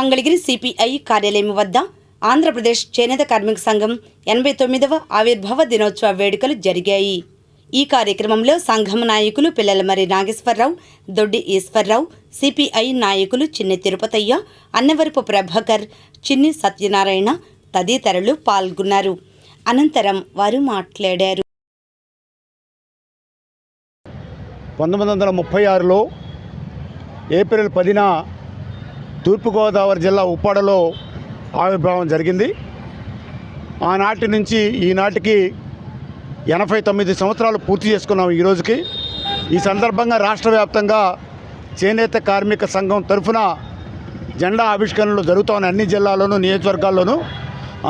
Mangalagiri CPI కార్యాలయం వద్ద ఆంధ్రప్రదేశ్ చేనేత కార్మిక సంఘం ఎనభై తొమ్మిదవ ఆవిర్భావ దినోత్సవ వేడుకలు జరిగాయి. ఈ కార్యక్రమంలో సంఘం నాయకులు పిల్లలమరి నాగేశ్వరరావు దొడ్డి ఈశ్వర్రావు సిపిఐ నాయకులు చిన్ని తిరుపతయ్య అన్నవరపు ప్రభాకర్ చిన్ని సత్యనారాయణ తదితరులు పాల్గొన్నారు. అనంతరం వారు మాట్లాడారు. పంతొమ్మిది వందల ముప్పై ఆరులో ఏప్రిల్ పదిన తూర్పుగోదావరి జిల్లా ఉప్పాడలో ఆవిర్భావం జరిగింది. ఆనాటి నుంచి ఈనాటికి ఎనభై తొమ్మిది సంవత్సరాలు పూర్తి చేసుకున్నాం ఈ రోజుకి. ఈ సందర్భంగా రాష్ట్ర వ్యాప్తంగా చేనేత కార్మిక సంఘం తరఫున జెండా ఆవిష్కరణలు జరుగుతున్న అన్ని జిల్లాల్లోనూ నియోజకవర్గాల్లోనూ.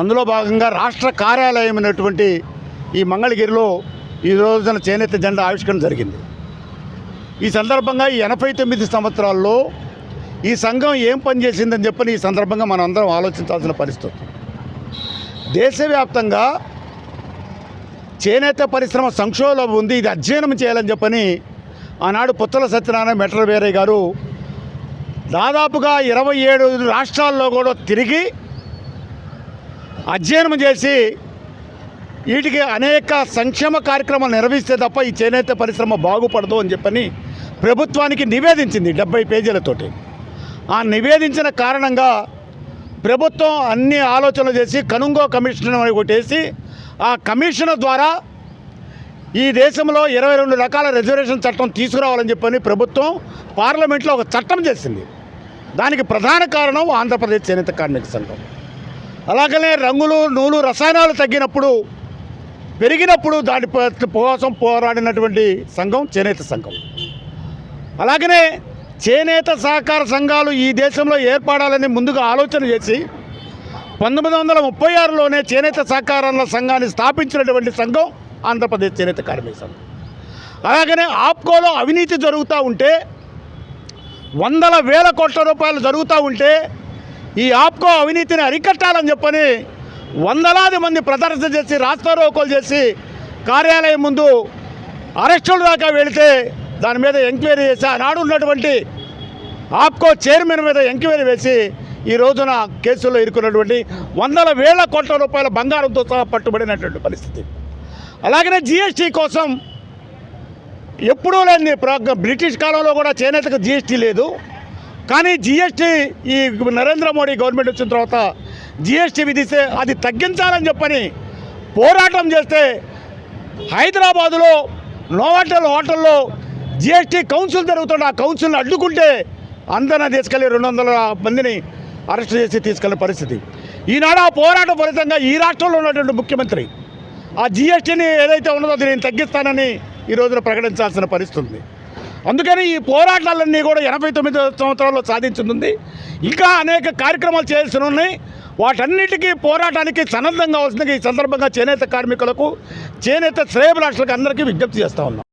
అందులో భాగంగా రాష్ట్ర కార్యాలయం అయినటువంటి ఈ మంగళగిరిలో ఈ రోజున చేనేత జెండా ఆవిష్కరణ జరిగింది. ఈ సందర్భంగా ఈ ఎనభై తొమ్మిది సంవత్సరాల్లో ఈ సంఘం ఏం పనిచేసిందని చెప్పని ఈ సందర్భంగా మనం అందరం ఆలోచించాల్సిన పరిస్థితి. దేశవ్యాప్తంగా చేనేత పరిశ్రమ సంక్షోభం ఉంది ఇది అధ్యయనం చేయాలని చెప్పని ఆనాడు పుత్తల సత్యనారాయణ మెట్ల వేరే గారు దాదాపుగా ఇరవై ఏడు రాష్ట్రాల్లో కూడా తిరిగి అధ్యయనం చేసి వీటికి అనేక సంక్షేమ కార్యక్రమాలు నిర్వహిస్తే తప్ప ఈ చేనేత పరిశ్రమ బాగుపడదు అని చెప్పని ప్రభుత్వానికి నివేదించింది డెబ్బై పేజీలతోటి. ఆ నివేదించిన కారణంగా ప్రభుత్వం అన్ని ఆలోచనలు చేసి కనుంగో కమిషన్ అని కొట్టేసి ఆ కమిషన్ ద్వారా ఈ దేశంలో ఇరవై రెండు రకాల రిజర్వేషన్ చట్టం తీసుకురావాలని చెప్పని ప్రభుత్వం పార్లమెంట్లో ఒక చట్టం చేసింది. దానికి ప్రధాన కారణం ఆంధ్రప్రదేశ్ చేనేత కార్మిక సంఘం. అలాగనే రంగులు నూలు రసాయనాలు తగ్గినప్పుడు పెరిగినప్పుడు దాని కోసం పోరాడినటువంటి సంఘం చేనేత సంఘం. అలాగనే చేనేత సహకార సంఘాలు ఈ దేశంలో ఏర్పడాలని ముందుగా ఆలోచన చేసి పంతొమ్మిది వందల ముప్పై ఆరులోనే చేనేత సహకారాల సంఘాన్ని స్థాపించినటువంటి సంఘం ఆంధ్రప్రదేశ్ చేనేత కార్మిక సంఘం. అలాగనే ఆప్కోలో అవినీతి జరుగుతూ ఉంటే వందల వేల కోట్ల రూపాయలు జరుగుతూ ఉంటే ఈ ఆప్కో అవినీతిని అరికట్టాలని చెప్పని వందలాది మంది ప్రదర్శన చేసి రాస్తారోకోలు చేసి కార్యాలయం ముందు అరెస్టుల దాకా వెళితే దాని మీద ఎంక్వైరీ చేసి ఆనాడు ఉన్నటువంటి ఆప్కో చైర్మన్ మీద ఎంక్వైరీ వేసి ఈ రోజున కేసుల్లో ఇరుకున్నటువంటి వందల వేల కోట్ల రూపాయల బంగారంతో సహా పట్టుబడినటువంటి పరిస్థితి. అలాగనే జిఎస్టీ కోసం ఎప్పుడూ లేని బ్రిటిష్ కాలంలో కూడా చేనేతకు జిఎస్టీ లేదు. కానీ జిఎస్టీ ఈ నరేంద్ర మోడీ గవర్నమెంట్ వచ్చిన తర్వాత జిఎస్టీ విధిస్తే అది తగ్గించాలని చెప్పని పోరాటం చేస్తే హైదరాబాదులో నోవాటల్ హోటల్లో జిఎస్టీ కౌన్సిల్ జరుగుతున్న ఆ కౌన్సిల్ని అడ్డుకుంటే అందరిని తీసుకెళ్ళి రెండు వందల మందిని అరెస్ట్ చేసి తీసుకెళ్ళిన పరిస్థితి. ఈనాడు ఆ పోరాట ఫలితంగా ఈ రాష్ట్రంలో ఉన్నటువంటి ముఖ్యమంత్రి ఆ జిఎస్టీని ఏదైతే ఉన్నదో అది నేను తగ్గిస్తానని ఈ రోజున ప్రకటించాల్సిన పరిస్థితి ఉంది. అందుకని ఈ పోరాటాలన్నీ కూడా ఎనభై తొమ్మిది సంవత్సరాల్లో సాధించింది. ఇంకా అనేక కార్యక్రమాలు చేయాల్సి ఉన్నాయి. వాటన్నిటికీ పోరాటానికి సన్నద్ధంగా వస్తుంది ఈ సందర్భంగా చేనేత కార్మికులకు చేనేత శ్రేయభిలాషులకు అందరికీ విజ్ఞప్తి చేస్తూ ఉన్నాం.